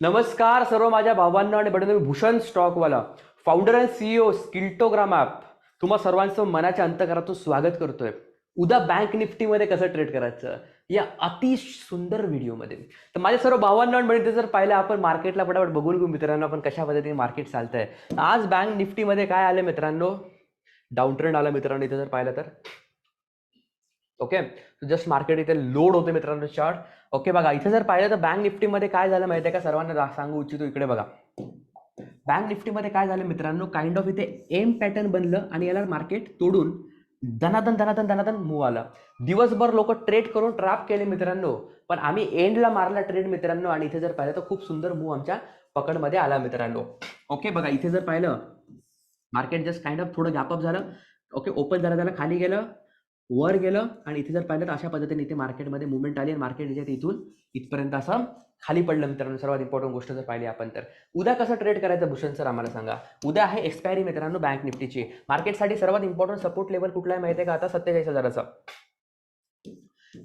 नमस्कार सर्व माझ्या भावांना आणि बडन Bhushan Stockwala founder and CEO स्किल्टोग्राम app तुम्हा सर्वांचं मनाच्या अंतकरातून स्वागत करतोय. उद्या बँक निफ्टीमध्ये कसं ट्रेड करायचं? या अति सुंदर व्हिडिओमध्ये तर माझ्या सर्व भावांना आणि बहिणी जर पाहिलं आपण मार्केटला पटापट बघून घेऊ मित्रांनो आपण कशा पद्धतीने मार्केट चालतंय. आज बँक निफ्टीमध्ये काय आलं मित्रांनो? डाऊन ट्रेंड आला मित्रांनो इथे जर पाहिलं तर. ओके जस्ट मार्केट इथे लोड होते मित्रांनो चार्ट ओके बघा इथे जर पाहिलं तर बँक निफ्टीमध्ये काय झालं माहिती आहे का? सर्वांना सांगू इच्छितो इकडे बघा. बँक निफ्टीमध्ये काय झालं मित्रांनो? काइंड ऑफ इथे एम पॅटर्न बनलं आणि याला मार्केट तोडून धनाधन धनाधन धनाधन मूव आला. दिवसभर लोक ट्रेड करून ट्रॅप केले मित्रांनो. पण आम्ही एंडला मारला ट्रेड मित्रांनो आणि इथे जर पाहिलं तर खूप सुंदर मूव आमच्या पकडमध्ये आला मित्रांनो. ओके बघा इथे जर पाहिलं मार्केट जस्ट काइंड ऑफ थोडं गॅपअप झालं. ओके ओपन झालं त्याला खाली गेलं. वर गेलं आणि इथे जर पाहिलं तर अशा पद्धतीने इथे मार्केटमध्ये मुवमेंट आली आणि मार्केट याच्यात इथून इथपर्यंत असं खाली पडलं मित्रांनो. सर्वात इम्पॉर्टंट गोष्ट जर पाहिली आपण तर. उद्या कसं ट्रेड करायचं भूषण सर आम्हाला सांगा. उद्या आहे एक्सपायरी मित्रांनो बँक निफ्टीची. मार्केटसाठी सर्वात इम्पॉर्टंट सपोर्ट लेवल कुठला आहे माहिती आहे का? आता सत्तेचाळीस हजाराचा.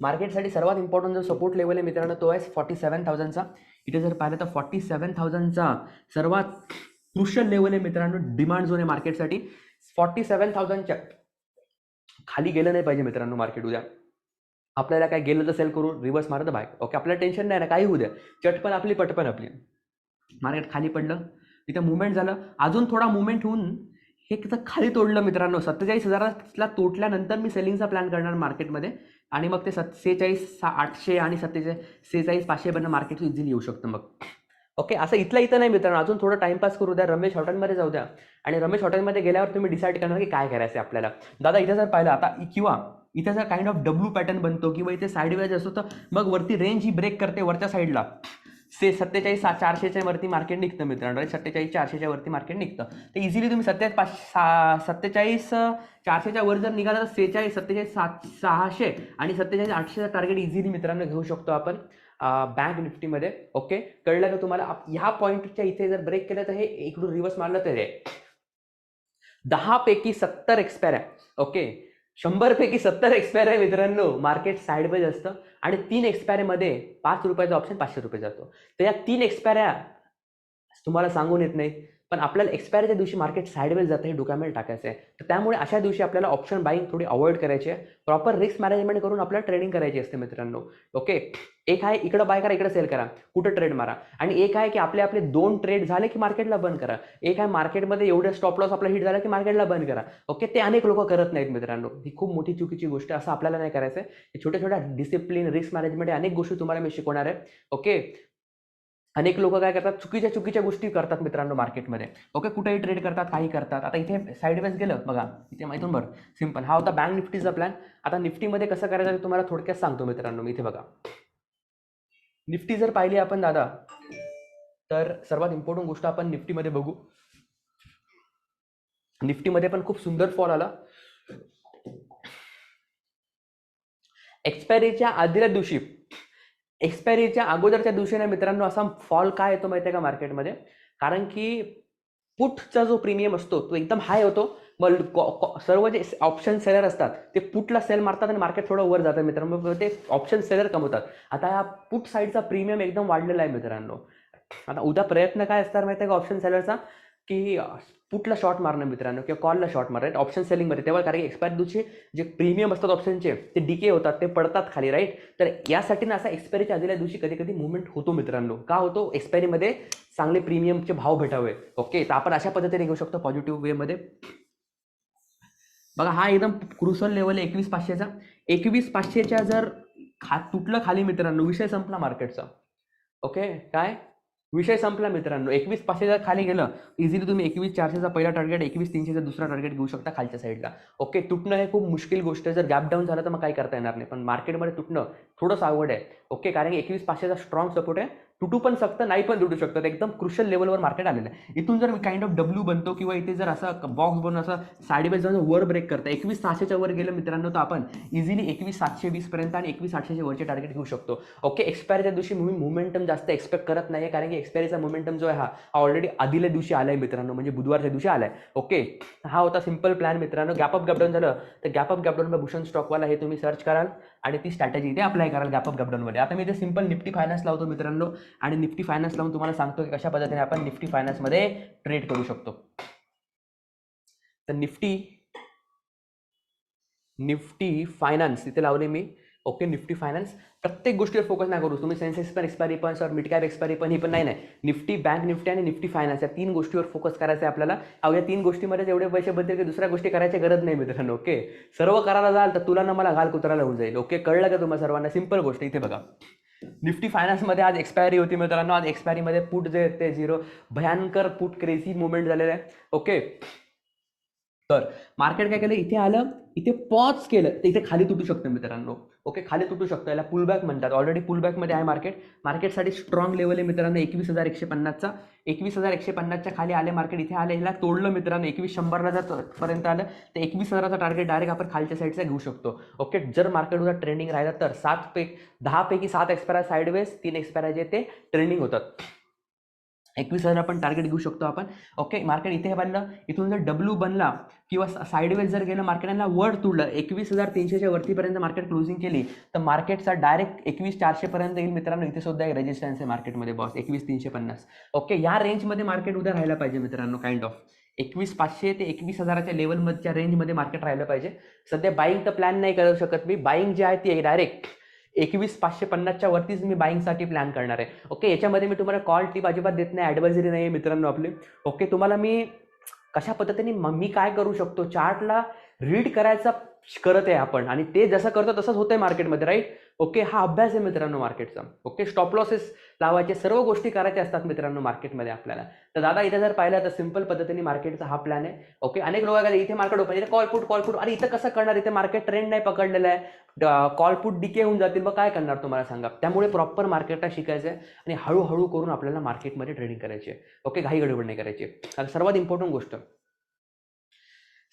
मार्केटसाठी सर्वात इम्पॉर्टंट जो सपोर्ट लेवल आहे मित्रांनो तो आहे फॉर्टी सेवन थाउजंडचा इथे जर पाहिलं तर फॉर्टी सेवन थाउजंडचा सर्वात क्रुशल लेवल आहे मित्रांनो. डिमांड झोन आहे मार्केटसाठी फॉर्टी सेवन थाउजंडच्या खाली गेलं नाही पाहिजे मित्रांनो मार्केट उद्या. आपल्याला काय गेलं तर सेल करून रिव्हर्स मारत बाय ओके आपल्याला टेन्शन नाही ना काही होऊ द्या. चटपण आपली पटपण आपली. मार्केट खाली पडलं. तिथं मुवमेंट झालं. अजून थोडा मुवमेंट होऊन हे तिथं खाली तोडलं मित्रांनो. सत्तेचाळीस हजाराला तोटल्यानंतर मी सेलिंगचा प्लॅन करणार मार्केटमध्ये आणि मग ते सत्तेचाळीस सेहेचाळीस आठशे आणि सत्तेचाळीस सेहेचाळीस पाचशेपर्यंत मार्केट इझिली येऊ शकतं मग. ओके असं इथलं इथं नाही मित्रांनो अजून थोडं टाइमपास करू द्या. रमेश हॉटेलमध्ये जाऊ द्या. आणि रमेश हॉटेलमध्ये गेल्यावर तुम्ही डिसाईड करणार की काय करायचं आहे आपल्याला. दादा इथे जर पाहिलं आता इ- किंवा इथे जर काइंड ऑफ डब्ल्यू पॅटर्न बनतो किंवा इथे साईडवेज असतो तर मग वरती रेंज ही ब्रेक करते वरच्या साईडला से सत्तेचाळीस सा चारशेच्या वरती मार्केट निघतं मित्रांनो. right? सत्तेचाळीस चारशेच्या वरती मार्केट निघतं. तर इझिली तुम्ही सत्ते पाच सा सत्तेचाळीस चारशेच्या वर जर निघाला तर सेहेचाळीस सत्तेचाळीस सात सहाशे आणि सत्तेचाळीस आठशेचा टार्गेट इझिली मित्रांनो घेऊ शकतो आपण. बँक निफ्टीमध्ये ओके कळलं का तुम्हाला? ह्या पॉईंटच्या इथे जर ब्रेक केलं तर हे इकडून रिव्हर्स मारलं तर हे. दहा पैकी सत्तर एक्सपायर आहे. ओके शंभर पैकी सत्तर एक्सपायर आहे मित्रांनो. मार्केट साईडवेज असतं. आणि तीन एक्सपायरीमध्ये पाच रुपयाचा ऑप्शन पाचशे रुपये जातो. तर या तीन एक्सपायऱ्या तुम्हाला सांगून येत नाही. पण आपल्याला एक्सपायरीच्या दिवशी मार्केट साईडवेज जातं हे डोक्यामध्ये टाकायचं आहे. तर त्यामुळे अशा दिवशी आपल्याला ऑप्शन बाईंग थोडी अवॉइड करायची आहे. प्रॉपर रिस्क मॅनेजमेंट करून आपल्याला ट्रेडिंग करायची असते मित्रांनो. ओके एक आहे इकडं बाय करा इकडे सेल करा. कुठं ट्रेड मारा? आणि एक आहे की आपले आपले दोन ट्रेड झाले की मार्केटला बंद करा. एक आहे मार्केटमध्ये एवढे स्टॉप लॉस आपला हिट झाला की मार्केटला बंद करा. ओके ते अनेक लोक करत नाहीत मित्रांनो. ही खूप मोठी चुकीची गोष्ट असं आपल्याला नाही करायचं आहे. छोट्या छोट्या डिसिप्लिन रिस्क मॅनेजमेंट अनेक गोष्टी तुम्हाला मी शिकवणार आहे. ओके अनेक लोक काय करतात? चुकीच्या चुकीच्या गोष्टी करतात मित्रांनो मार्केटमध्ये. ओके कुठेही ट्रेड करतात काही करतात. आता इथे साईडवेज गेलं बघा. इथे माहितून बरं. सिंपल हा होता बँक निफ्टीचा प्लॅन आता निफ्टीमध्ये कसं करायचं ते तुम्हाला थोडक्यात सांगतो मित्रांनो मी इथे बघा. निफ्टी जर पाहिली आपण दादा तर सर्वात इम्पॉर्टंट गोष्ट आपण निफ्टीमध्ये बघू. निफ्टीमध्ये पण खूप सुंदर फॉल आला. एक्सपायरीच्या आधीच्या दिवशी एक्सपायरीच्या अगोदरच्या दिवशी ना मित्रांनो असा फॉल काय येतो माहिती आहे का मार्केटमध्ये? कारण की पुटचा जो प्रीमियम असतो तो एकदम हाय होतो. मग सर्व जे ऑप्शन सेलर असतात ते पुटला सेल मारतात आणि मार्केट थोडं वर जातं मित्रांनो. ते ऑप्शन सेलर कमवतात. आता या पुट साईडचा प्रीमियम एकदम वाढलेला आहे मित्रांनो. आता उद्या प्रयत्न काय असणार माहिती आहे का ऑप्शन सेलरचा की पुटला शॉर्ट मारणं मित्रांनो किंवा कॉलला शॉर्ट मारणं. ऑप्शन सेलिंगमध्ये तेव्हा कारण की एक्सपायर दिवशी जे प्रीमियम असतात ऑप्शनचे ते डिके होतात ते पडतात खाली राईट तर यासाठी ना असा एक्सपायरीच्या आधील्या दिवशी कधी कधी मुवमेंट होतो मित्रांनो. का होतो? एक्सपायरीमध्ये चांगले प्रीमियमचे भाव भेटावे. ओके तर आपण अशा पद्धतीने घेऊ शकतो पॉझिटिव्ह वेमध्ये बघा हा एकदम क्रुसल लेवल आहे एकवीस पाचशेचा. एकवीस पाचशेच्या जर खा तुटलं खाली मित्रांनो विषय संपला मार्केटचा ओके काय? विषय संपला मित्रांनो. एकवीस पाचशेच्या खाली गेलं इझिली तुम्ही एकवीस चारशेचा पहिला टार्गेट एकवीस तीनशेचा दुसरा टार्गेट घेऊ शकता खालच्या साईडला ओके तुटणं हे खूप मुश्किल गोष्ट आहे. जर गॅप डाऊन झालं तर मग काही करता येणार नाही. पण मार्केटमध्ये तुटणं थोडंसं आवड आहे. ओके कारण की एकवीस पाचशेचा स्ट्रॉंग सपोर्ट आहे. तुटू पण शकतं नाही पण तुटू शकतं. एकदम क्रुशल लेवलवर मार्केट आलेलं आहे. इथून जर काइंड ऑफ डब्ल्यू बनतो किंवा इथे जर असा बॉक्स बनून असं साडेबाईस जाऊन वर ब्रेक करतं एकवीस सहाशेच्या वर गेलं मित्रांनो तर आपण इझिली एकवीस सातशे वीसपर्यंत आणि एकवीस आठशेच्या वरचे टार्गेट घेऊ शकतो. ओके एक्सपायरीच्या दिवशी मी मुवमेंटम जास्त एक्सपेक्ट करत नाही आहे कारण की एक्सपायरीचा मुवमेंटम जो आहे हा ऑलरेडी आधील्या दिवशी आला आहे मित्रांनो म्हणजे बुधवारच्या दिवशी आला आहे ओके हा होता सिंपल प्लॅन मित्रांनो. गॅपअप गॅपडाऊन झालं तर गॅपअप गॅपडाऊन भूषण स्टॉकवाला हे तुम्ही सर्च कराल आणि ती स्ट्रॅटेजी इथे अप्लाय कराल गॅप अप गपडाऊनमध्ये आता मी इथे सिंपल निफ्टी फायनान्स लावतो मित्रांनो. आणि निफ्टी फायनान्स लावून तुम्हाला सांगतो की कशा पद्धतीने आपण निफ्टी फायनान्समध्ये ट्रेड करू शकतो. तर निफ्टी निफ्टी फायनान्स इथे लावले मी. ओके निफ्टी फायनान्स प्रत्येक गोष्टीवर फोकस नाही करू. तुम्ही सेन्सेस पण एक्सपायरी पण सर मिड कॅप एक्सपायरी पण ही पण नाही नाही. निफ्टी बँक निफ्टी आणि निफ्टी फायनान्स या तीन गोष्टीवर फोकस करायचं आहे आपल्याला. अव या तीन गोष्टीमध्ये एवढे पैसे बदल की दुसऱ्या गोष्टी करायची गरज नाही मित्रांनो. ओके सर्व करायला जाल तर तुला ना मला घाल कुत्राला होऊन जाईल. ओके कळलं का तुम्हाला सर्वांना? सिंपल गोष्ट. इथे बघा. निफ्टी फायनान्समध्ये आज एक्सपायरी होती मित्रांनो. आज एक्सपायरीमध्ये पुट जे ते झिरो भयंकर पुट क्रेझी मुवमेंट झालेलं आहे. ओके तर मार्केट काय केलं? इथे आलं इथे पॉज केलं. तर इथे खाली तुटू शकतं मित्रांनो. ओके खाली तुटू शकतं. याला पुलबॅक म्हणतात. ऑलरेडी पुलबॅकमध्ये आहे मार्केट मार्केटसाठी स्ट्रॉंग लेवल आहे मित्रांनो एकवीस हजार एकशे पन्नासचा. एकवीस हजार एकशे पन्नासच्या खाली आले मार्केट इथे आले ह्याला तोडलं मित्रांनो. एकवीस शंभरला जर पर्यंत आलं तर एकवीस हजाराचा टार्गेट डायरेक्ट आपण खालच्या साईडचा घेऊ शकतो. ओके जर मार्केट उद्या ट्रेंडिंग राहिलं तर सात पैकी दहापैकी सात एक्सपायर साईडवेज तीन एक्सपायर जे ते ट्रेंडिंग होतात. एकवीस हजार आपण टार्गेट घेऊ शकतो आपण. ओके मार्केट इथे बनलं इथून जर डब्ल्यू बनला किंवा साईडवेज जर गेलं मार्केटला वर तुडलं एकवीस हजार तीनशेच्या वरतीपर्यंत मार्केट क्लोजिंग केली तर मार्केटचा डायरेक्ट एकवीस चारशेपर्यंत येईल मित्रांनो. इथे सुद्धा एक रेजिस्टन्स आहे मार्केटमध्ये बॉस एकवीस तीनशे पन्नास. ओके या रेंजमध्ये मार्केट उद्या राहायला पाहिजे मित्रांनो काइंड ऑफ एकवीस पाचशे ते एकवीस हजाराच्या लेवलमधच्या रेंजमध्ये मार्केट राहिलं पाहिजे. सध्या बाईंग तर प्लॅन नाही करू शकत मी. बाईंग जी आहे ती डायरेक्ट एकवीस पाचशे पन्नासच्या वरतीच मी बाईंगसाठी प्लॅन करणार आहे. ओके याच्यामध्ये मी तुम्हाला कॉल टीप अजिबात देत नाही ॲडवायझरी नाही आहे मित्रांनो आपली. ओके तुम्हाला मी कशा पद्धतीने मी काय करू शकतो? चार्टला रीड करायचा करत आहे आपण. आणि ते जसं करतो तसंच होतंय मार्केटमध्ये राईट ओके हा अभ्यास आहे मित्रांनो मार्केटचा. ओके स्टॉप लॉसेस लावायचे सर्व गोष्टी करायच्या असतात मित्रांनो मार्केटमध्ये आपल्याला. तर दादा इथे जर पाहिलं तर सिंपल पद्धतीने मार्केटचा हा प्लॅन आहे. ओके अनेक लोक इथे मार्केट ओपन इथे कॉल पुट कॉल पुट अरे इथं कसं करणार? इथे मार्केट ट्रेंड नाही पकडलेलं आहे. कॉल पुट डिके होऊन जातील. मग काय करणार तुम्हाला सांगा? त्यामुळे प्रॉपर मार्केटला शिकायचं आहे आणि हळूहळू करून आपल्याला मार्केटमध्ये ट्रेडिंग करायची आहे. ओके घाई गडबड नाही करायची. सर्वात इम्पॉर्टंट गोष्ट.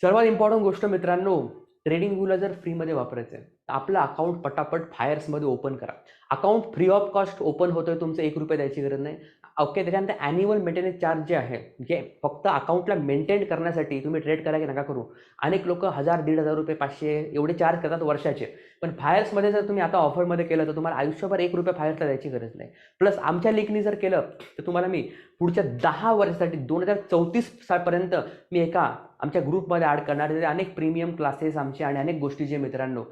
सर्वात इम्पॉर्टंट गोष्ट मित्रांनो ट्रेडिंग व्ह्यूला जर फ्रीमध्ये वापरायचं आहे तर आपलं अकाउंट पटापट फायर्समध्ये ओपन करा. Account free of cost open होतोय तुमचं एक रुपये द्यायची गरज नाही. ओके त्याच्यानंतर ॲन्युअल मेंटेनन्स चार्ज जे आहे जे फक्त अकाउंटला मेंटेन करण्यासाठी तुम्ही ट्रेड करायला नका करू. अनेक लोक हजार दीड हजार रुपये पाचशे एवढे चार्ज करतात वर्षाचे. पण फायर्समध्ये जर तुम्ही आता ऑफरमध्ये केलं तर तुम्हाला आयुष्यभर एक रुपये फायर्सला द्यायची गरज नाही. प्लस आमच्या लिंकनी जर केलं तर तुम्हाला मी पुढच्या दहा वर्षासाठी दोन हजार चौतीस सालपर्यंत मी एका आमच्या ग्रुपमध्ये ॲड करणार आहे. अनेक प्रीमियम क्लासेस आमचे आणि अनेक गोष्टी जे मित्रांनो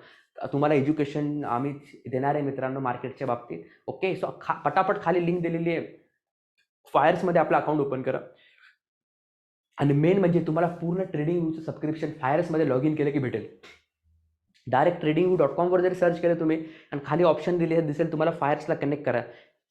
तुम्हाला एज्युकेशन आम्ही देणार आहे मित्रांनो मार्केटच्या बाबतीत. ओके सो खा पटापट खाली लिंक दिलेली आहे. फायर्समध्ये आपलं अकाउंट ओपन करा. आणि मेन म्हणजे तुम्हाला पूर्ण ट्रेडिंग व्यूचं सबस्क्रिप्शन फायर्समध्ये लॉग इन केलं की भेटेल. डायरेक्ट ट्रेडिंग व्यू डॉट कॉमवर जरी सर्च केलं तुम्ही आणि खाली ऑप्शन दिले दिसेल तुम्हाला फायर्सला कनेक्ट करा.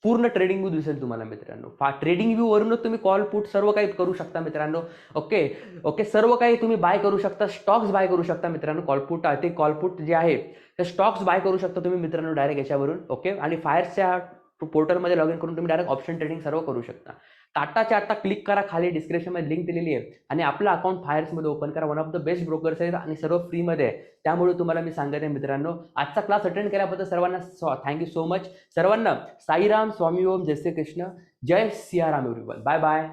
पूर्ण ट्रेडिंग व्यू दिसेल तुम्हाला मित्रांनो. फा ट्रेडिंग व्ह्यूवरूनच तुम्ही कॉल पुट सर्व काही करू शकता मित्रांनो. ओके ओके सर्व काही तुम्ही बाय करू शकता स्टॉक्स बाय करू शकता मित्रांनो. कॉलपुट ते कॉलपुट जे आहे ते स्टॉक्स बाय करू शकता तुम्ही मित्रांनो डायरेक्ट याच्यावरून. ओके आणि फायर्सच्या पोर्टलमध्ये लॉग इन करून तुम्ही डायरेक्ट ऑप्शन ट्रेडिंग सर्व करू शकता. टाटाच्या आत्ता क्लिक करा खाली डिस्क्रिप्शनमध्ये लिंक दिलेली आहे. आणि आपलं अकाउंट फायर्समध्ये ओपन करा. One of the best brokers आहेत आणि सर्व फ्रीमध्ये आहे. त्यामुळे तुम्हाला मी सांगत आहे मित्रांनो आजचा क्लास अटेंड केल्याबद्दल सर्वांना सॉ थँक्यू सो मच सर्वांना साईराम स्वामी ओम जय श्री कृष्ण जय सियाराम एव्हरीवन बाय बाय